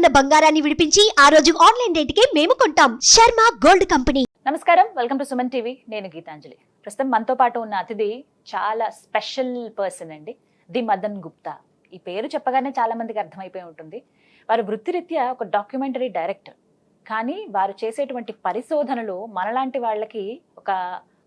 ఉన్న బంగారాన్ని విడిపించి ఆ రోజు ఆన్లైన్ రేటుకే మేము కొంటాం. Sharma gold company. నమస్కారం. Welcome to Suman TV. నేను గీతాంజలి. ప్రస్తుతం మనతో పాటు ఉన్న అతిథి చాలా స్పెషల్ పర్సన్ అండి. ది మదన్ గుప్తా. ఈ పేరు చెప్పగానే చాలా మందికి అర్థమైపోయి ఉంటుంది. వారు వృత్తిరీత్యా ఒక డాక్యుమెంటరీ డైరెక్టర్. కానీ వారు చేసేటువంటి పరిశోధనలు మనలాంటి వాళ్ళకి ఒక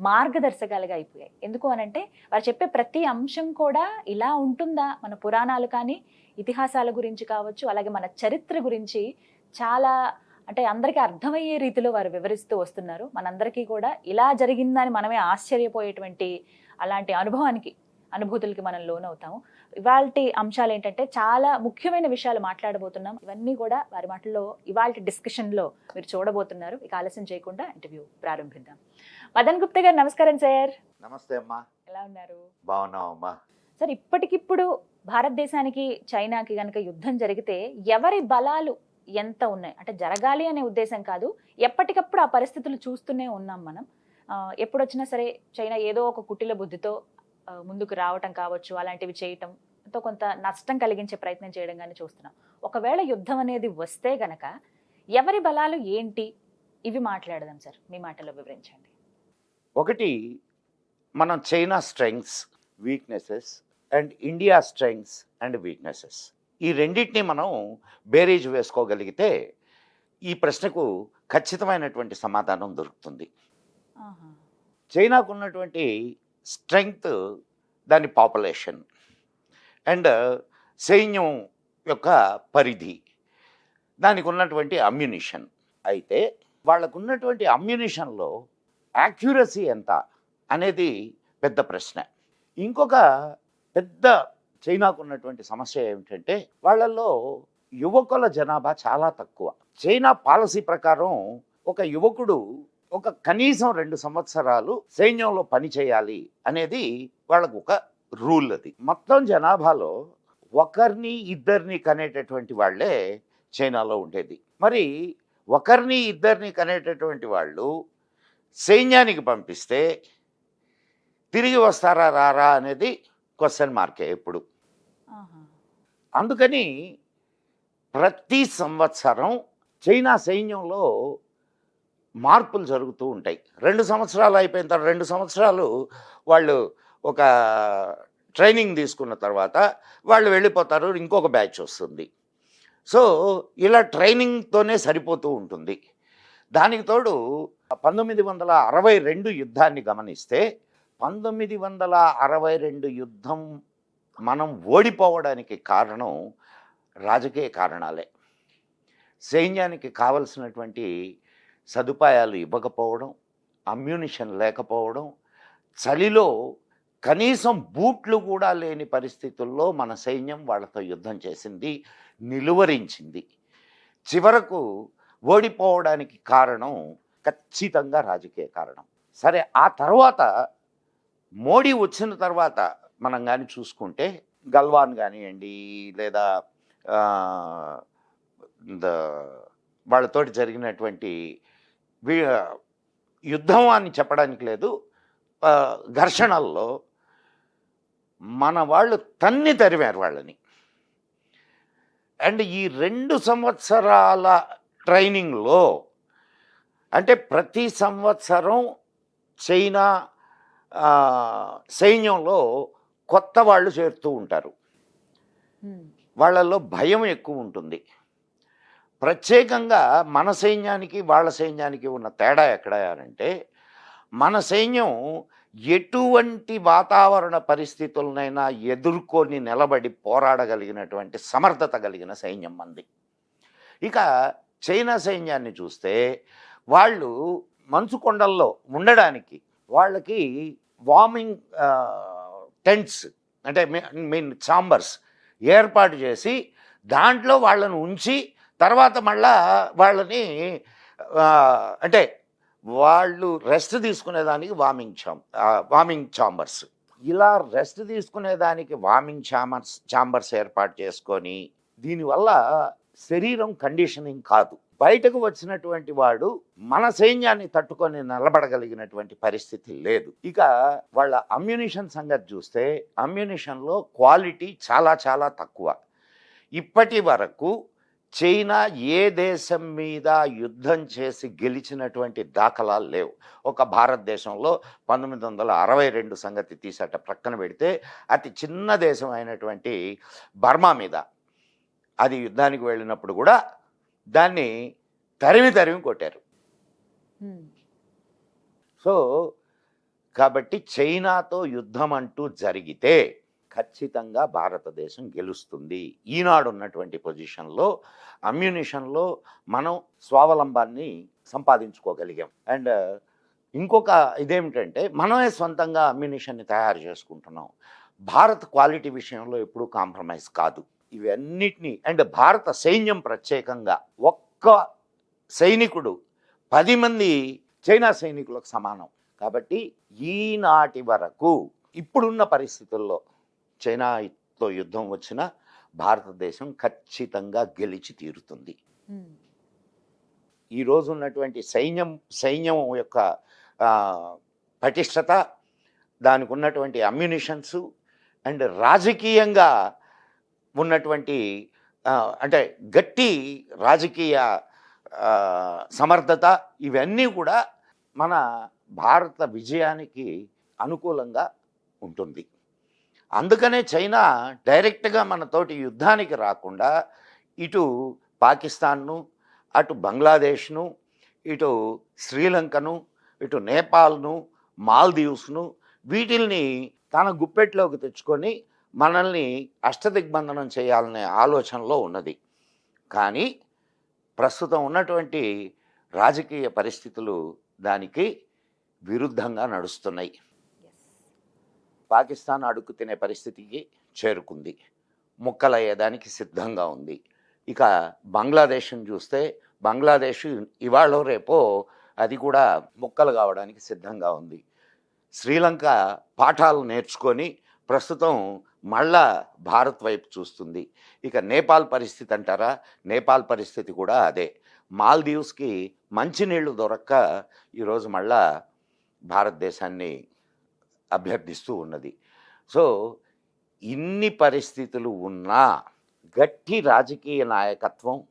మార్గదర్శకాలుగా అయిపోయాయి. ఎందుకు అనంటే వారు చెప్పే ప్రతి అంశం కూడా ఇలా ఉంటుందా? మన పురాణాలు కానీ ఇతిహాసాల గురించి కావచ్చు అలాగే మన చరిత్ర గురించి చాలా అంటే అందరికీ అర్థమయ్యే రీతిలో వారు వివరిస్తూ వస్తున్నారు. మనందరికీ కూడా ఇలా జరిగిందని మనమే ఆశ్చర్యపోయేటువంటి అలాంటి అనుభవానికి అనుభూతులకి మనం లోనవుతాము. ఇవాళ అంశాలు ఏంటంటే చాలా ముఖ్యమైన విషయాలు మాట్లాడబోతున్నాం. ఇవన్నీ కూడా వారి మాటల్లో ఇవాళ డిస్కషన్లో మీరు చూడబోతున్నారు. ఇక ఆలస్యం చేయకుండా ఇంటర్వ్యూ ప్రారంభిద్దాం. మదన్ గుప్తా గారు నమస్కారం సార్. నమస్తే అమ్మా. ఎలా ఉన్నారు? బాగున్నావు అమ్మా. సార్ ఇప్పటికిప్పుడు భారతదేశానికి చైనాకి గనక యుద్ధం జరిగితే ఎవరి బలాలు ఎంత ఉన్నాయి? అంటే జరగాలి అనే ఉద్దేశం కాదు. ఎప్పటికప్పుడు ఆ పరిస్థితులు చూస్తూనే ఉన్నాం మనం. ఆ, ఎప్పుడు వచ్చినా సరే చైనా ఏదో ఒక కుటిల బుద్ధితో ముందుకు రావటం కావచ్చు అలాంటివి చేయటం తో కొంత నష్టం కలిగించే ప్రయత్నం చేయడం కానీ చూస్తున్నాం. ఒకవేళ యుద్ధం అనేది వస్తే గనక ఎవరి బలాలు ఏంటి? ఇవి మాట్లాడదాం సార్ మీ మాటలో వివరించండి. ఒకటి మనం China strengths weaknesses and India strengths and weaknesses. ఈ రెండింటిని మనం బేరీజ్ వేసుకోగలిగితే ఈ ప్రశ్నకు ఖచ్చితమైనటువంటి సమాధానం దొరుకుతుంది. చైనాకు ఉన్నటువంటి స్ట్రెంగ్త్ దాని పాపులేషన్. అండ్ సైన్యం యొక్క పరిధి. దానికి ఉన్నటువంటి అమ్యునిషన్. అయితే వాళ్ళకు ఉన్నటువంటి అమ్యునిషన్లో యాక్యురసీ ఎంత అనేది పెద్ద ప్రశ్న. ఇంకొక పెద్ద చైనాకు ఉన్నటువంటి సమస్య ఏమిటంటే వాళ్ళల్లో యువకుల జనాభా చాలా తక్కువ. చైనా పాలసీ ప్రకారం ఒక యువకుడు ఒక కనీసం రెండు సంవత్సరాలు సైన్యంలో పని చేయాలి అనేది వాళ్ళకు ఒక రూల్ అది. మొత్తం జనాభాలో ఒకరిని ఇద్దరిని కనేటటువంటి వాళ్ళే చైనాలో ఉండేది. మరి ఒకరిని ఇద్దరిని కనేటటువంటి వాళ్ళు సైన్యానికి పంపిస్తే తిరిగి వస్తారా రారా అనేది క్వశ్చన్ మార్కే ఎప్పుడు. అందుకని ప్రతి సంవత్సరం చైనా సైన్యంలో మార్పులు జరుగుతూ ఉంటాయి. రెండు సంవత్సరాలు అయిపోయిన తర్వాత రెండు సంవత్సరాలు వాళ్ళు ఒక ట్రైనింగ్ తీసుకున్న తర్వాత వాళ్ళు వెళ్ళిపోతారు ఇంకొక బ్యాచ్ వస్తుంది. సో ఇలా ట్రైనింగ్తోనే సరిపోతూ ఉంటుంది. దానికి తోడు పంతొమ్మిది వందల అరవై రెండు యుద్ధాన్ని గమనిస్తే పంతొమ్మిది వందల అరవై రెండు యుద్ధం మనం ఓడిపోవడానికి కారణం రాజకీయ కారణాలే. సైన్యానికి కావలసినటువంటి సదుపాయాలు ఇవ్వకపోవడం అమ్యూనిషన్ లేకపోవడం చలిలో కనీసం బూట్లు కూడా లేని పరిస్థితుల్లో మన సైన్యం వాళ్ళతో యుద్ధం చేసింది నిలువరించింది. చివరకు ఓడిపోవడానికి కారణం ఖచ్చితంగా రాజకీయ కారణం. సరే ఆ తర్వాత మోడీ వచ్చిన తర్వాత మనం కానీ చూసుకుంటే గల్వాన్ కానివ్వండి లేదా వాళ్ళతో వాళ్ళతోటి జరిగినటువంటి యుద్ధం అని చెప్పడానికి లేదు. ఘర్షణల్లో మన వాళ్ళు తన్ని తరిమారు వాళ్ళని. అండ్ ఈ రెండు సంవత్సరాల ట్రైనింగ్లో అంటే ప్రతి సంవత్సరం చైనా సైన్యంలో కొత్త వాళ్ళు చేరుతూ ఉంటారు. వాళ్ళల్లో భయం ఎక్కువ ఉంటుంది. ప్రత్యేకంగా మన సైన్యానికి వాళ్ళ సైన్యానికి ఉన్న తేడా ఎక్కడంటే మన సైన్యం ఎటువంటి వాతావరణ పరిస్థితులనైనా ఎదుర్కొని నిలబడి పోరాడగలిగినటువంటి సమర్థత కలిగిన సైన్యం మంది. ఇక చైనా సైన్యాన్ని చూస్తే వాళ్ళు మంచు కొండల్లో ఉండడానికి వాళ్ళకి వార్మింగ్ టెంట్స్ అంటే మీన్ ఛాంబర్స్ ఏర్పాటు చేసి దాంట్లో వాళ్ళను ఉంచి తర్వాత మళ్ళా వాళ్ళని అంటే వాళ్ళు రెస్ట్ తీసుకునేదానికి వామింగ్ చాం వామింగ్ చాంబర్స్ ఇలా రెస్ట్ తీసుకునేదానికి వామింగ్ చాంబర్స్ చాంబర్స్ ఏర్పాటు చేసుకొని దీనివల్ల శరీరం కండిషనింగ్ కాదు. బయటకు వచ్చినటువంటి వాడు మన సైన్యాన్ని తట్టుకొని నిలబడగలిగినటువంటి పరిస్థితి లేదు. ఇక వాళ్ళ అమ్యునిషన్ సంగతి చూస్తే అమ్యునిషన్లో క్వాలిటీ చాలా చాలా తక్కువ. ఇప్పటి వరకు చైనా ఏ దేశం మీద యుద్ధం చేసి గెలిచినటువంటి దాఖలాలు లేవు. ఒక భారతదేశంలో పంతొమ్మిది వందల అరవై రెండు సంగతి తీసట ప్రక్కన పెడితే అతి చిన్న దేశం అయినటువంటి బర్మా మీద అది యుద్ధానికి వెళ్ళినప్పుడు కూడా దాన్ని తరిమి తరిమి కొట్టారు. సో కాబట్టి చైనాతో యుద్ధం అంటూ జరిగితే ఖచ్చితంగా భారతదేశం గెలుస్తుంది. ఈనాడు ఉన్నటువంటి పొజిషన్లో అమ్యునిషన్లో మనం స్వావలంబాన్ని సంపాదించుకోగలిగాం. అండ్ ఇంకొక ఇదేమిటంటే మనమే సొంతంగా అమ్యునిషన్ని తయారు చేసుకుంటున్నాం. భారత్ క్వాలిటీ విషయంలో ఎప్పుడూ కాంప్రమైజ్ కాదు. ఇవన్నిటినీ అండ్ భారత సైన్యం ప్రత్యేకంగా ఒక్క సైనికుడు పది మంది చైనా సైనికులకు సమానం. కాబట్టి ఈనాటి వరకు ఇప్పుడున్న పరిస్థితుల్లో చైనాతో యుద్ధం వచ్చిన భారతదేశం ఖచ్చితంగా గెలిచి తీరుతుంది. ఉమ్, ఈ రోజు ఉన్నటువంటి సైన్యం సైన్యం యొక్క పటిష్టత దానికి ఉన్నటువంటి అమ్యునిషన్స్ అండ్ రాజకీయంగా ఉన్నటువంటి అంటే గట్టి రాజకీయ సమర్థత ఇవన్నీ కూడా మన భారత విజయానికి అనుకూలంగా ఉంటుంది. అందుకనే చైనా డైరెక్ట్గా మనతోటి యుద్ధానికి రాకుండా ఇటు పాకిస్తాన్ను అటు బంగ్లాదేశ్ను ఇటు శ్రీలంకను ఇటు నేపాల్ను మాల్దీవ్స్ను వీటిల్ని తన గుప్పెట్లోకి తెచ్చుకొని మనల్ని అష్టదిగ్బంధనం చేయాలనే ఆలోచనలో ఉన్నది కానీ ప్రస్తుతం ఉన్నటువంటి రాజకీయ పరిస్థితులు దానికి విరుద్ధంగా నడుస్తున్నాయి. పాకిస్తాన్ అడుగు తినే పరిస్థితికి చేరుకుంది. ముక్కలయ్యేదానికి సిద్ధంగా ఉంది. ఇక బంగ్లాదేశ్ని చూస్తే బంగ్లాదేశ్ ఇవాళ రేపో అది కూడా ముక్కలు కావడానికి సిద్ధంగా ఉంది. శ్రీలంక పాఠాలు నేర్చుకొని ప్రస్తుతం మళ్ళా భారత్ వైపు చూస్తుంది. ఇక నేపాల్ పరిస్థితి అంటారా? నేపాల్ పరిస్థితి కూడా అదే. మాల్దీవ్స్కి మంచినీళ్ళు దొరక్క ఈరోజు మళ్ళా భారతదేశాన్ని అభ్యర్థిస్తూ ఉన్నది. సో ఇన్ని పరిస్థితులు ఉన్నా గట్టి రాజకీయ నాయకత్వం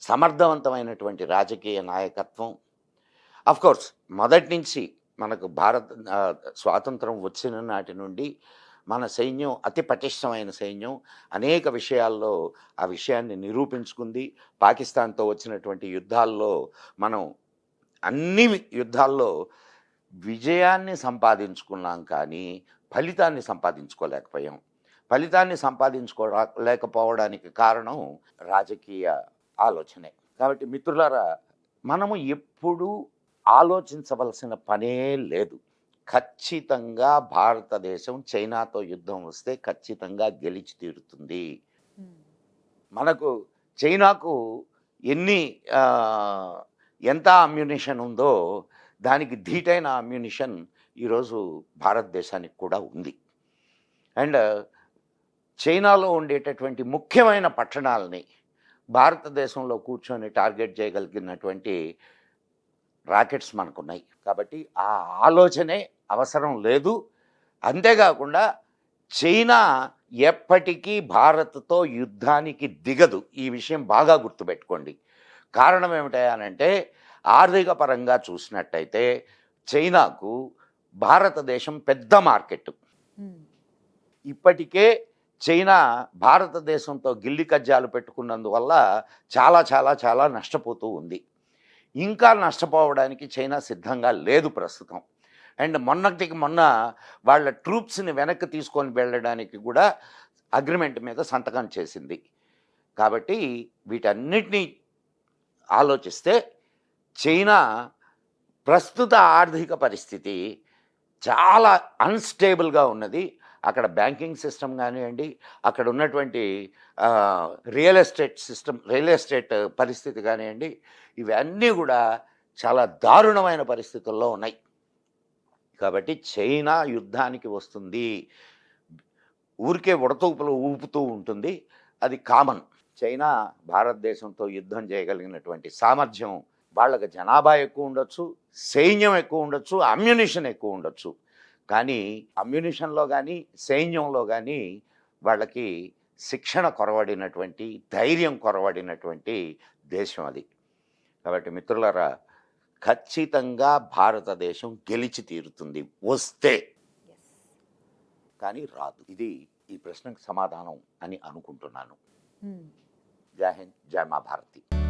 సమర్థవంతమైనటువంటి రాజకీయ నాయకత్వం కోర్స్ మొదటి నుంచి మనకు భారత స్వాతంత్రం వచ్చిన నాటి నుండి మన సైన్యం అతి పటిష్టమైన సైన్యం. అనేక విషయాల్లో ఆ విషయాన్ని నిరూపించుకుంది. పాకిస్తాన్తో వచ్చినటువంటి యుద్ధాల్లో మనం అన్ని యుద్ధాల్లో విజయాన్ని సంపాదించుకున్నాం కానీ ఫలితాన్ని సంపాదించుకోలేకపోయాం. ఫలితాన్ని సంపాదించుకోలేకపోవడానికి కారణం రాజకీయ ఆలోచనే. కాబట్టి మిత్రులారా మనము ఎప్పుడూ ఆలోచించవలసిన పనే లేదు. ఖచ్చితంగా భారతదేశం చైనాతో యుద్ధం వస్తే ఖచ్చితంగా గెలిచి తీరుతుంది. మనకు చైనాకు ఎన్ని ఎంత అమ్యునిషన్ ఉందో దానికి ధీటైన అమ్యునిషన్ ఈరోజు భారతదేశానికి కూడా ఉంది. అండ్ చైనాలో ఉండేటటువంటి ముఖ్యమైన పట్టణాలని భారతదేశంలో కూర్చొని టార్గెట్ చేయగలిగినటువంటి రాకెట్స్ మనకున్నాయి. కాబట్టి ఆ ఆలోచనే అవసరం లేదు. అంతేకాకుండా చైనా ఎప్పటికీ భారత్తో యుద్ధానికి దిగదు. ఈ విషయం బాగా గుర్తుపెట్టుకోండి. కారణం ఏమిటంటే ఆర్థిక పరంగా చూసినట్టయితే చైనాకు భారతదేశం పెద్ద మార్కెట్ ఇప్పటికే చైనా భారతదేశంతో గిల్లి కజ్జాలు పెట్టుకున్నందువల్ల చాలా చాలా చాలా నష్టపోతూ ఉంది. ఇంకా నష్టపోవడానికి చైనా సిద్ధంగా లేదు ప్రస్తుతం. అండ్ మొన్నటికి మొన్న వాళ్ళ ట్రూప్స్ని వెనక్కి తీసుకొని వెళ్ళడానికి కూడా అగ్రిమెంట్ మీద సంతకం చేసింది. కాబట్టి వీటన్నిటినీ ఆలోచిస్తే చైనా ప్రస్తుత ఆర్థిక పరిస్థితి చాలా అన్స్టేబుల్గా ఉన్నది. అక్కడ బ్యాంకింగ్ సిస్టమ్ కానివ్వండి అక్కడ ఉన్నటువంటి real estate system real estate పరిస్థితి కానివ్వండి ఇవన్నీ కూడా చాలా దారుణమైన పరిస్థితుల్లో ఉన్నాయి. కాబట్టి చైనా యుద్ధానికి వస్తుంది. ఊరికే ఉడతూపులు ఊపుతూ ఉంటుంది. అది కామన్ చైనా భారతదేశంతో యుద్ధం చేయగలిగినటువంటి సామర్థ్యం వాళ్ళకి జనాభా ఎక్కువ ఉండొచ్చు సైన్యం ఎక్కువ ఉండొచ్చు అమ్యునిషన్ ఎక్కువ ఉండొచ్చు. కానీ అమ్యునిషన్లో కానీ సైన్యంలో కానీ వాళ్ళకి శిక్షణ కొరవడినటువంటి ధైర్యం కొరవడినటువంటి దేశం అది. కాబట్టి మిత్రులారా ఖచ్చితంగా భారతదేశం గెలిచి తీరుతుంది. వస్తే. కానీ రాదు. ఇది ఈ ప్రశ్నకు సమాధానం అని అనుకుంటున్నాను. జై హింద్ జై మా భారతి.